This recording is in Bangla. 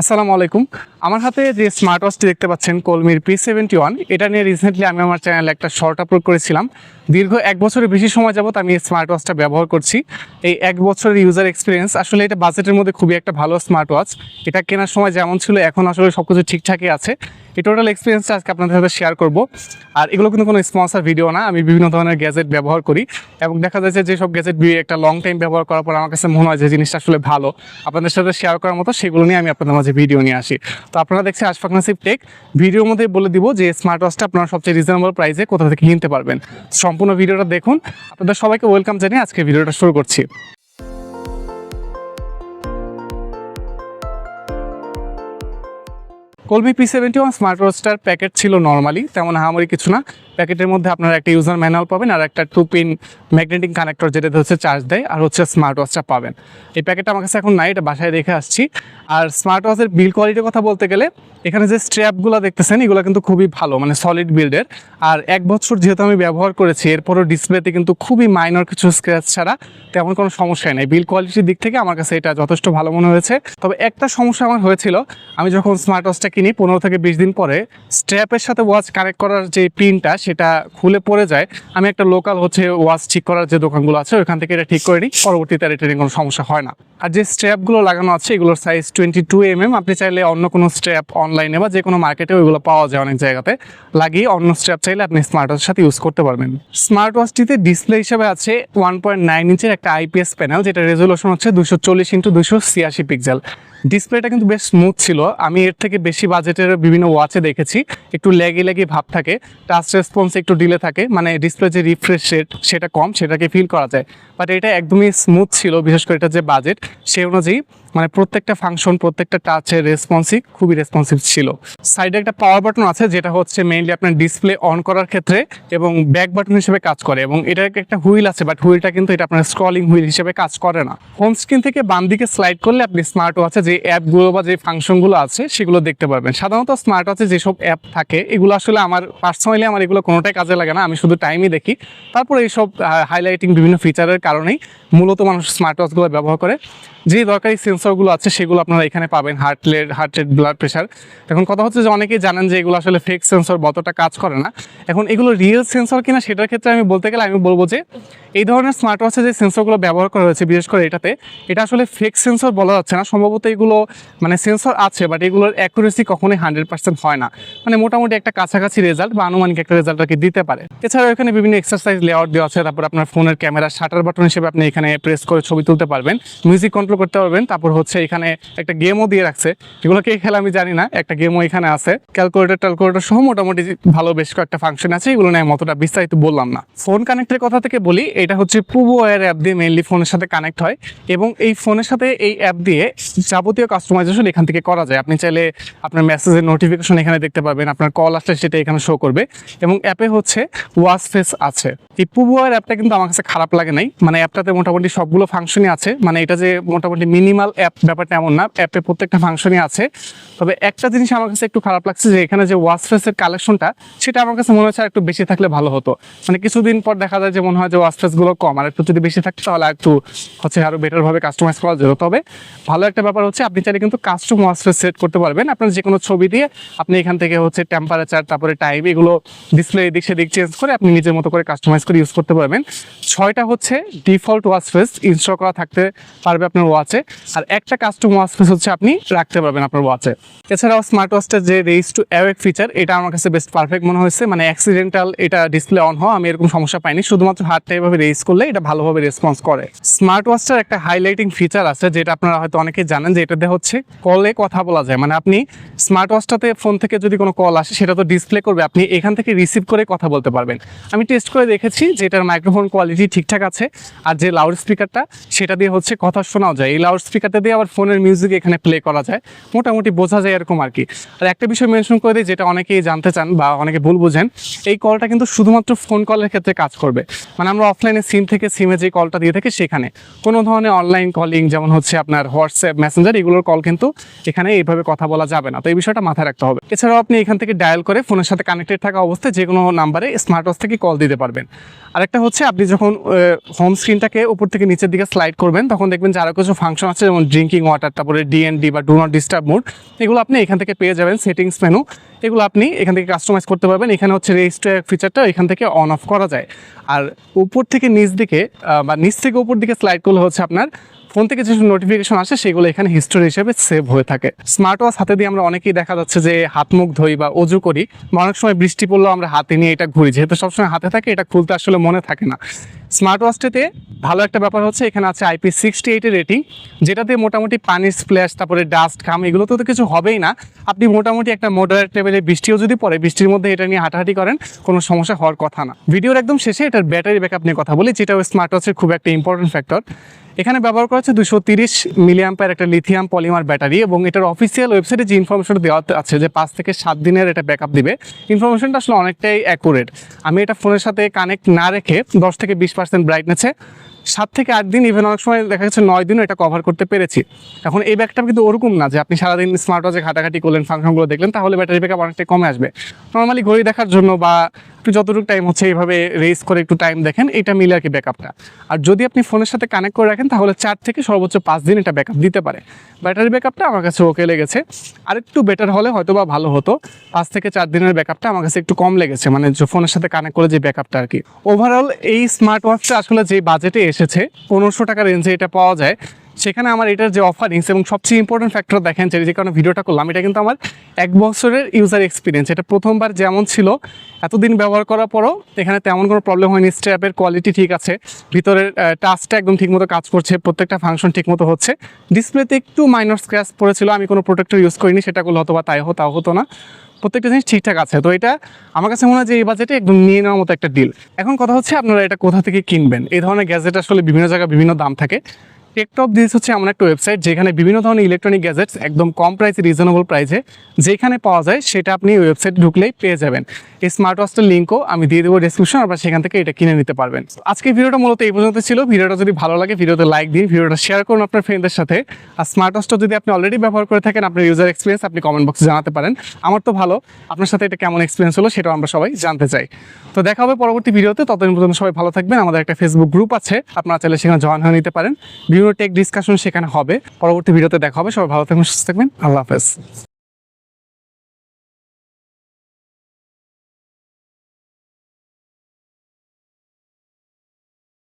আসসালামু আলাইকুম। আমার হাতে যে স্মার্ট ওয়াচটি দেখতে পাচ্ছেন কলমির পি সেভেন্টি ওয়ান এটা নিয়ে রিসেন্টলি আমি আমার চ্যানেলে একটা শর্ট আপলোড করেছিলাম। দীর্ঘ এক বছরের বেশি সময় যাবত আমি এই স্মার্ট ওয়াচটা ব্যবহার করছি। এই এক বছরের ইউজার এক্সপিরিয়েন্স আসলে এটা বাজেটের মধ্যে খুবই একটা ভালো স্মার্ট ওয়াচ এটা কেনার সময় যেমন ছিল, এখন আসলে সব কিছু ঠিকঠাকই আছে। এই টোটাল এক্সপিরিয়েন্সটা আজকে আপনাদের সাথে শেয়ার করব। আর এগুলো কিন্তু কোনো স্পন্সার ভিডিও না, আমি বিভিন্ন ধরনের গ্যাজেট ব্যবহার করি এবং দেখা যাচ্ছে যে সব গ্যাজেট একটা লং টাইম ব্যবহার করার পর আমার কাছে মনে হয় যে জিনিসটা আসলে ভালো। আপনাদের সাথে শেয়ার করার মতো সেগুলো নিয়ে আমি আপনাদের মাঝে ভিডিও নিয়ে আসি। তো আপনারা দেখছি আশফাক নাসিব টেক ভিডিওর মধ্যে বলে দিব যে স্মার্ট ওয়াচটা আপনারা সবচেয়ে রিজনেবল প্রাইসে কোথা থেকে কিনতে পারবেন। সম্পূর্ণ ভিডিওটা দেখুন। আপনাদের সবাইকে ওয়েলকাম জানিয়ে আজকে ভিডিওটা শুরু করছি। Colmi P seventy one smart ওয়াচটার packet ছিল নর্মালি তেমন হামারি কিছু না। প্যাকেটের মধ্যে আপনারা একটা ইউজার ম্যানুয়াল পাবেন আর একটা টু পিন ম্যাগনেটিক কানেক্টর যেটাতে হচ্ছে চার্জ দেয় আর হচ্ছে স্মার্ট ওয়াচটা পাবেন। এই প্যাকেটটা আমার কাছে এখন নাই, এটা বাসায় রেখে আসছি। আর স্মার্ট ওয়াচের বিল কোয়ালিটির কথা বলতে গেলে, এখানে যে স্ট্র্যাপগুলো দেখতেছেন, এগুলো কিন্তু খুবই ভালো মানে সলিড বিল্ডের আর এক বছর যেহেতু আমি ব্যবহার করেছি, এরপরও ডিসপ্লেতে কিন্তু খুবই মাইনর কিছু স্ক্র্যাচ ছাড়া তেমন কোনো সমস্যাই নেই। বিল কোয়ালিটির দিক থেকে আমার কাছে এটা যথেষ্ট ভালো মনে হয়েছে। তবে একটা সমস্যা আমার হয়েছিল, আমি যখন স্মার্ট ওয়াচটা কিনি পনেরো থেকে বিশ দিন পরে স্ট্র্যাপের সাথে ওয়াচ কানেক্ট করার যে পিনটা সেটা খুলে পড়ে যায়। আমি একটা লোকাল হচ্ছে ওয়াচ ঠিক করার যে দোকানগুলো আছে ওখান থেকে এটা ঠিক করে নিই। পরবর্তীতে আর এটা নিয়ে কোনো সমস্যা হয় না। আর যে স্ট্র্যাপগুলো লাগানো আছে, এগুলোর size twenty two M M আপনি চাইলে অন্য কোনো স্ট্র্যাপ অনলাইনে বা যে কোনো মার্কেটে ওইগুলো পাওয়া যায় অনেক জায়গাতে। লাগিয়ে অন্য স্ট্র্যাপ চাইলে আপনি স্মার্ট ওয়াচের সাথে ইউজ করতে পারবেন। স্মার্ট ওয়াচটিতে ডিসপ্লে হিসেবে আছে ওয়ান পয়েন্ট নাইন ইঞ্চের একটা আইপিএস প্যানেল যেটা রেজলিউশন হচ্ছে দুশো চল্লিশ ইন্টু দুশো ছিয়াশি পিক্সেল ডিসপ্লেটা কিন্তু বেশ স্মুথ ছিল। আমি এর থেকে বেশি বাজেটের বিভিন্ন ওয়াচে দেখেছি। একটু ল্যাগি ল্যাগি ভাব থাকে। টাচ রেসপন্স একটু ডিলে থাকে। মানে ডিসপ্লে যে রিফ্রেশ রেট সেটা কম, সেটাকে ফিল করা যায়। বাট এটা একদমই স্মুথ ছিল, বিশেষ করে এটা যে বাজেট সেই অনুযায়ী মানে প্রত্যেকটা ফাংশন প্রত্যেকটা টাচের রেসপন্সিভ খুবই রেসপন্সিভ ছিল। সাইডে একটা পাওয়ার বাটন আছে, যেটা হচ্ছে মেইনলি আপনার ডিসপ্লে অন করার ক্ষেত্রে এবং ব্যাক বাটন হিসেবে কাজ করে এবং এটার একটা হুইল আছে বাট হুইলটা কিন্তু এটা আপনার স্ক্রলিং হুইল হিসেবে কাজ করে না। হোম স্ক্রিন থেকে বাম দিকে স্লাইড করলে আপনি স্মার্ট ওয়াচে যে অ্যাপগুলো বা যে ফাংশনগুলো আছে, সেগুলো দেখতে পারবেন। সাধারণত স্মার্ট ওয়াচে যেসব অ্যাপ থাকে, এগুলো আসলে আমার পার্সোনালি আমার এগুলো কোনোটাই কাজে লাগে না, আমি শুধু টাইমই দেখি। তারপরে এইসব হাইলাইটিং বিভিন্ন ফিচারের কারণেই মূলত মানুষ স্মার্ট ওয়াচগুলো ব্যবহার করে। যে দরকারি সেন্সরগুলো আছে, সেগুলো আপনারা এখানে পাবেন heart rate heart rate blood pressure এখন কথা হচ্ছে যে অনেকেই জানেন যে এগুলো আসলে ফেক সেন্সর বতটা কাজ করে না। এখন এগুলো রিয়েল সেন্সর কিনা, সেটার ক্ষেত্রে আমি বলতে গেলে আমি বলব যে এই ধরনের স্মার্ট ওয়াচে যে সেন্সরগুলো ব্যবহার করা হয়েছে, বিশেষ করে এটাতে, এটা আসলে ফেক সেন্সর বলা যাচ্ছে না। সম্ভবত এগুলো মানে সেন্সর আছে বাট এগুলোর অ্যাকুরেসি কখনোই হান্ড্রেড পার্সেন্ট হয় না। মানে মোটামুটি একটা কাছাকাছি রেজাল্ট বা আনুমানিক একটা রেজাল্ট আর কি দিতে পারে। এছাড়াও এখানে বিভিন্ন এক্সারসাইজ লেআউট দেওয়া আছে। তারপর আপনার ফোনের ক্যামেরা শাটার বাটন হিসেবে আপনি এখানে প্রেস করে ছবি তুলতে পারবেন। মিউজিক কন্ট্রোল করতে পারবেন। তারপর হচ্ছে এখানে একটা গেমও দিয়ে রাখছে। এগুলো কে খেলা আমি জানি না, একটা গেমও এখানে আছে। ক্যালকুলেটর ট্যালকুলেটর সহ মোটামুটি ভালো বেশ কয়েকটা ফাংশন আছে। এগুলো নিয়ে আমি অতটা বিস্তারিত বললাম না। ফোন কানেক্টের কথা থেকে বলি এটা হচ্ছে পুবো এর অ্যাপ দিয়ে মেইনলি ফোনের সাথে কানেক্ট হয় এবং এই ফোনের সাথে এই অ্যাপ দিয়ে যাবতীয় কাস্টমাইজেশন এখান থেকে করা যায়। আপনি চাইলে আপনার মেসেজের নোটিফিকেশন এখানে দেখতে পাবেন, আপনার কল আসলে সেটা এখানে শো করবে এবং অ্যাপে হচ্ছে ওয়াচ ফেস আছে। এই পুবো এর অ্যাপটা কিন্তু আমার কাছে খারাপ লাগে নাই। মানে অ্যাপটাতে মোটামুটি সবগুলো ফাংশনই আছে। মানে এটা যে মোটামুটি মিনিমাল অ্যাপ ব্যাপারটা এমন না অ্যাপে প্রত্যেকটা ফাংশনই আছে। তবে একটা জিনিস আমার কাছে একটু খারাপ লাগছে যে এখানে যে ওয়াচ ফেসের কালেকশনটা সেটা আমার কাছে মনে হচ্ছে আর একটু বেশি থাকলে ভালো হতো। মানে কিছুদিন পর দেখা যায় যে মনে হয় যে ওয়াচ ফেসগুলো কম। আর একটু যদি বেশি থাকতো তাহলে একটু হচ্ছে আরও বেটারভাবে কাস্টমাইজ করা যেত তবে ভালো একটা ব্যাপার হচ্ছে, আপনি চাইলে কিন্তু কাস্টম ওয়াচ সেট করতে পারবেন। আপনার যে কোনো ছবি দিয়ে আপনি এখান থেকে হচ্ছে টেম্পারেচার তারপরে টাইম এগুলো ডিসপ্লে এদিক সেদিক চেঞ্জ করে আপনি নিজের মতো করে কাস্টমাইজ করে ইউজ করতে পারবেন। ছয়টা হচ্ছে ডিফল্ট ওয়াচ ফেস ইনস্টল করা থাকতে পারবে আপনার ওয়াচে আর একটা কাস্টম ওয়াচ ফেস হচ্ছে আপনি রাখতে পারবেন আপনার ওয়াচে এছাড়াও স্মার্ট ওয়াচটার যে রেইস টু অ্যাওয়েক ফিচার এটা আমার কাছে বেস্ট পারফেক্ট মনে হয়েছে। মানে অ্যাক্সিডেন্টাল এটা ডিসপ্লে অন হওয়া, আমি এরকম সমস্যা পাইনি। শুধুমাত্র হাতটা এভাবে রেইস করলে এটা ভালোভাবে রেসপন্স করে। স্মার্ট ওয়াচটার একটা হাইলাইটিং ফিচার আছে, যেটা আপনারা হয়তো অনেকেই জানেন যে এটাতে হচ্ছে কলে কথা বলা যায়। মানে আপনি স্মার্ট ওয়াচটাতে ফোন থেকে যদি কোনো কল আসে, সেটা তো ডিসপ্লে করবে, আপনি এখান থেকে রিসিভ করে কথা বলতে পারবেন। আমি টেস্ট করে দেখেছি যে এটার মাইক্রোফোন কোয়ালিটি ঠিকঠাক আছে, আর যে লাউড স্পিকারটা সেটা দিয়ে হচ্ছে কথা শোনাও যায়। এই লাউড স্পিকারটা দিয়ে আবার ফোনের মিউজিক এখানে প্লে করা যায়। মোটামুটি বোঝা যায় এরকম আর কি। আর একটা বিষয় মেনশন করে দিই, যেটা অনেকেই জানতে চান বা অনেকে ভুল বুঝেন, এই কলটা কিন্তু শুধুমাত্র ফোন কলের ক্ষেত্রে কাজ করবে। মানে আমরা অফলাইনে সিম থেকে সিমে যে কলটা দিয়ে থাকে সেখানে। কোনো ধরনের অনলাইন কলিং যেমন হচ্ছে আপনার হোয়াটসঅ্যাপ মেসেঞ্জার এগুলোর কল কিন্তু এখানে এইভাবে কথা বলা যাবে না। তো এই বিষয়টা মাথায় রাখতে হবে। এছাড়াও আপনি এখান থেকে ডায়াল করে ফোনের সাথে কানেক্টেড থাকা অবস্থায় যে কোনো নাম্বারে স্মার্ট ওয়াচ থেকে কল দিতে পারবেন। আরেকটা হচ্ছে আপনি যখন হোম স্ক্রিনটাকে উপর থেকে নিচের দিকে স্লাইড করবেন, তখন দেখবেন যে আরও কিছু ফাংশন আছে যেমন ড্রিঙ্কিং ওয়াটার তারপরে ডিএনডি বা ডু নট ডিস্টার্ব মোড এগুলো আপনি এখান থেকে পেয়ে যাবেন সেটিংস মেনু এগুলো আপনি এখান থেকে কাস্টমাইজ করতে পারবেন। এখানে হচ্ছে রেজিস্টার ফিচারটা এখান থেকে অন অফ করা যায়। আর উপর থেকে নিচ দিকে বা নিচ থেকে উপর দিকে স্লাইড করলে হচ্ছে আপনার ফোন থেকে যেসব নোটিফিকেশন আসে, সেগুলো এখানে হিস্টোরি হিসেবে সেভ হয়ে থাকে। স্মার্ট ওয়াচ হাতে দিয়ে আমরা অনেকেই দেখা যাচ্ছে যে হাত মুখ ধুই বা অজু করি অনেক সময় বৃষ্টি পড়লেও আমরা হাতে নিয়ে এটা ঘুরি। যেহেতু সবসময় হাতে থাকে, এটা খুলতে আসলে মনে থাকে না। স্মার্ট ওয়াচটিতে ভালো একটা ব্যাপার হচ্ছে, এখানে আছে আইপি সিক্সটি এইটের রেটিং যেটাতে মোটামুটি পানির স্প্ল্যাশ তারপরে ডাস্ট ঘাম এগুলো তো কিছু হবেই না। আপনি মোটামুটি একটা মডারেট লেভেলে বৃষ্টিও যদি পড়ে, বৃষ্টির মধ্যে এটা নিয়ে হাঁটাহাঁটি করেন, কোনো সমস্যা হওয়ার কথা না। ভিডিওর একদম শেষে এটার ব্যাটারি ব্যাকআপ নিয়ে কথা বলি, যেটা ওই স্মার্ট ওয়াচের খুব একটা ইম্পর্টেন্ট ফ্যাক্টর এখানে ব্যবহার করা হচ্ছে দুশো তিরিশ মিলিয়াম্পার একটা লিথিয়াম পলিমার ব্যাটারি এবং এটার অফিসিয়াল ওয়েবসাইটে যে ইনফরমেশনটা দেওয়া আছে যে পাঁচ থেকে সাত দিনের এটা ব্যাকআপ দিবে ইনফরমেশনটা আসলে অনেকটাই অ্যাকুরেট আমি এটা ফোনের সাথে কানেক্ট না রেখে দশ থেকে বিশ পার্সেন্ট ব্রাইটনেসে সাত থেকে আট দিন ইভেন অনেক সময় দেখা যাচ্ছে নয় দিনও এটা কভার করতে পেরেছি। এখন এই ব্যাগটা কিন্তু ওরকম না যে আপনি সারাদিন স্মার্ট ওয়াচে ঘাটাঘাটি করলেন ফাংশনগুলো দেখলেন, তাহলে ব্যাটারি ব্যাকআপ অনেকটাই কমে আসবে। নর্মালি ঘড়ি দেখার জন্য বা একটু যতটুকু টাইম হচ্ছে এইভাবে রেস করে একটু টাইম দেখেন এটা মিলে আর কি ব্যাকআপটা আর যদি আপনি ফোনের সাথে কানেক্ট করে রাখেন, তাহলে চার থেকে সর্বোচ্চ পাঁচ দিন এটা ব্যাকআপ দিতে পারে। ব্যাটারি ব্যাকআপটা আমার কাছে ওকে লেগেছে। আর একটু বেটার হলে হয়তো বা ভালো হতো। পাঁচ থেকে চার দিনের ব্যাকআপটা আমার কাছে একটু কম লেগেছে। মানে ফোনের সাথে কানেক্ট করে যে ব্যাকআপটা আর কি। ওভারঅল এই স্মার্ট ওয়াচটা আসলে যে বাজেটে এসেছে, পনেরোশো টাকা রেঞ্জে এটা পাওয়া যায়। সেখানে আমার এটার যে অফারিংস এবং সবচেয়ে ইম্পর্টেন্ট ফ্যাক্টর দেখেন যে কারণে ভিডিওটা করলাম, এটা কিন্তু আমার এক বছরের ইউজার এক্সপিরিয়েন্স এটা প্রথমবার যেমন ছিল, এতদিন ব্যবহার করার পরও এখানে তেমন কোনো প্রবলেম হয়নি। স্ট্র্যাপের কোয়ালিটি ঠিক আছে, ভিতরের টাচটা একদম ঠিকমতো কাজ করছে, প্রত্যেকটা ফাংশন ঠিকমতো হচ্ছে। ডিসপ্লেতে একটু মাইনর স্ক্র্যাচ পড়েছিল, আমি কোনো প্রোটেক্টর ইউজ করিনি, সেটা করলে হতো বা তাই হতো, তাও হতো না। প্রত্যেকটা জিনিস ঠিকঠাক আছে, তো এটা আমার কাছে মনে হয় যে এই বাজেটে একদম নিয়ে নেওয়ার মতো একটা ডিল এখন কথা হচ্ছে আপনারা এটা কোথা থেকে কিনবেন? এই ধরনের গ্যাজেট আসলে বিভিন্ন জায়গায় বিভিন্ন দাম থাকে। টেকটপ দিস হচ্ছে এমন একটা ওয়েবসাইট যেখানে বিভিন্ন ধরনের ইলেকট্রনিক গ্যাজেটস একদম কম প্রাইসে রিজনেবল প্রাইসে যেখানে পাওয়া যায় সেটা আপনি ওয়েবসাইটে ঢুকলেই পেয়ে যাবেন। এই স্মার্ট ওয়াচটার লিঙ্কও আমি দিয়ে দেবো ডিসক্রিপশন আপনারা সেখান থেকে এটা কিনে নিতে পারবেন। আজকে ভিডিওটা মূলত এই পর্যন্ত ছিল। ভিডিওটা যদি ভালো লাগে, ভিডিওতে লাইক দিন, ভিডিওটা শেয়ার করুন আপনার ফ্রেন্ডদের সাথে। আর স্মার্ট ওয়াচটা যদি আপনি অলরেডি ব্যবহার করে থাকেন, আপনার ইউজার এক্সপিরিয়েন্স আপনি কমেন্ট বক্সে জানাতে পারেন। আমার তো ভালো। আপনার সাথে এটা কেমন এক্সপিরিয়েন্স হলো সেটাও আমরা সবাই জানতে চাই। তো দেখা হবে পরবর্তী ভিডিওতে। ততদিন পর্যন্ত সবাই ভালো থাকবেন। আমাদের একটা ফেসবুক গ্রুপ আছে। আপনারা চাইলে সেখানে জয়েন হয়ে নিতে পারেন। বিভিন্ন টেক ডিসকাশন সেখানে হবে। পরবর্তী ভিডিওতে দেখা হবে। সবাই ভালো থাকবেন, সুস্থ থাকবেন। আল্লাহ হাফেজ।